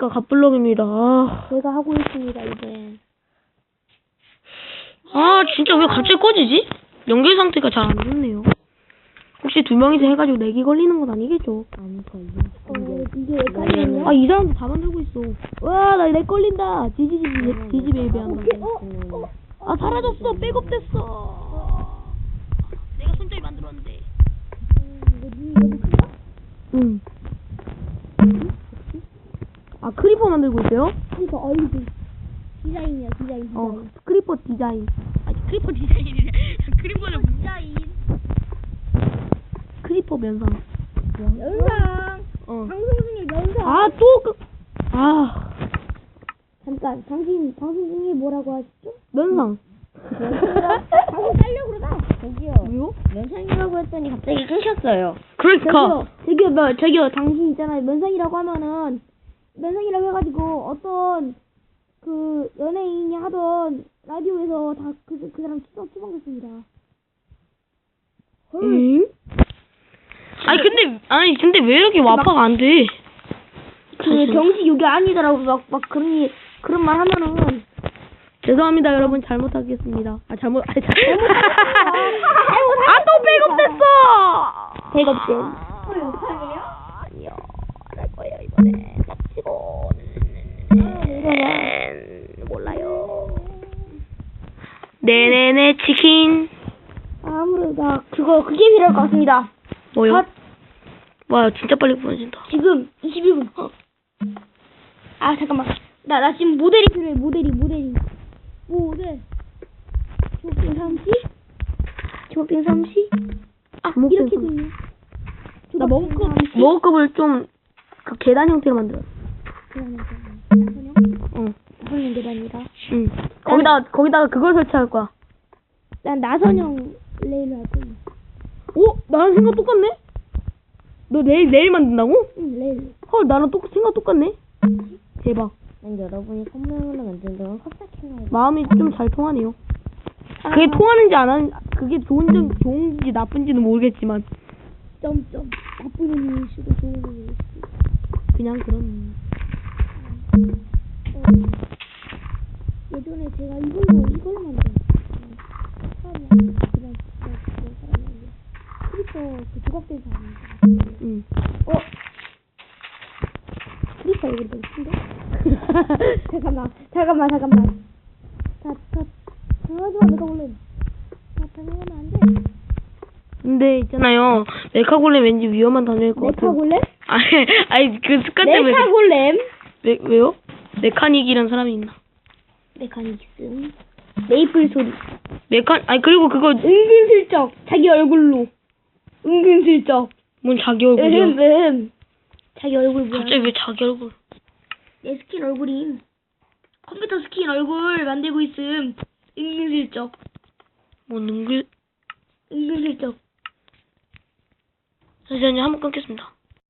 안녕하십니까 갑블럭입니다. 아, 제가 하고 있습니다 이제. 아 진짜 왜 갑자기 꺼지지? 연결 상태가 잘 안 좋네요. 혹시 두 명이서 해가지고 내기 걸리는 건 아니겠죠? 아니걸요. 어, 이게. 아이 사람들 다 만들고 있어. 와나내 걸린다. 지지지지 지지 베이비 오케이. 한다. 어, 어. 아 사라졌어. 백업 됐어. 내가 손잡이 만들었는데. 큰가? 응. 아 크리퍼 만들고 있어요? 그러니까 어이구. 디자인이야 디자인 디자인. 어 크리퍼 디자인. 아니 크리퍼 디자인이래. 크리퍼는 디자인. 크리퍼 면상. 연상. 어. 방송 중에 연상. 아또 그. 아 잠깐 당신 방송 중에 뭐라고 하셨죠? 면상. 방송 딸려고 그러다. 저기요. 왜요? 면상이라고 했더니 갑자기 끊겼어요. 그러니까. 저기요, 저기요, 뭐, 저기요, 당신 있잖아요. 면상이라고 하면은, 면상이라고 해가지고, 어떤, 그, 연예인이 하던, 라디오에서 다, 그, 그 사람 추방, 추방됐습니다. 응? 아니 근데 아니 근데 왜 이렇게 와파가 안 돼? 그, 정식 이게 아니더라고. 막, 막, 그런, 일- 그런 말 하면은, 죄송합니다 여러분 잘못하겠습니다. 아 잘못 아니 잘못. 잘못하겠습니다. 아또 백업됐어. 백업된. 아니요 안할 거예요 이번에 빡치고. 몰라요. 네네네 치킨. 아무래도, 나, 그거, 그게 필요할 것 같습니다. 뭐요? 컷. 와 진짜 빨리 부러진다. 지금, 21분. 아, 잠깐만. 나, 나 지금 모델이 필요해, 모델이, 모델이. 모델. 조핑 30? 조핑 30? 아, 이렇게 pen 되네. 나 먹을컵 먹을컵을 좀그 계단 형태로 만들어. 나선형? 응. 나선형 계단이라. 응. 거기다 거기다가 그걸 설치할 거야. 난 나선형 레일을 할 거야. 오, 나랑 생각 똑같네? 너 내일, 내일 만든다고? 응, 레일. 헐, 나랑 똑, 생각 똑같네? 대박. 난 여러분이 선물을 만드는 동안 컵사킹을 마음이 좀 잘 통하네요. 그게 통하는지 안 하는, 그게 좋은 점, 좋은지 나쁜지는 모르겠지만, 점점 나쁜 의미일 수도 좋은 의미일 수도. 그냥 그런. 전에 제가 이걸로 이걸로 만든 사람이 그냥 그냥 그런 사람이었는데 크리퍼 그 조각된 사람인데 응. 어 크리퍼 여기 너무 큰데 잠깐만 잠깐만 잠깐만 다다 당하지마 내가 원래 다 당하면 안 돼 근데 있잖아요. 메카골렘 왠지 위험한 단어일 것 같아요. 메카골렘 아니, 아니, 그 습관 때문에. 메카골렘 왜, 왜요? 메카닉이란 사람이 있나? 메카닉슨 메이플 소리 메카, 아니, 그리고 그거, 은근슬쩍 자기 얼굴로 은근슬쩍 뭔 자기 얼굴이야. 음, 자기 얼굴 뭐야? 갑자기 왜 자기 얼굴. 내 스킨 얼굴임. 컴퓨터 스킨 얼굴 만들고 있음. 은근슬쩍. 뭔 은글, 은근슬쩍. 잠시만요, 한번 끊겠습니다.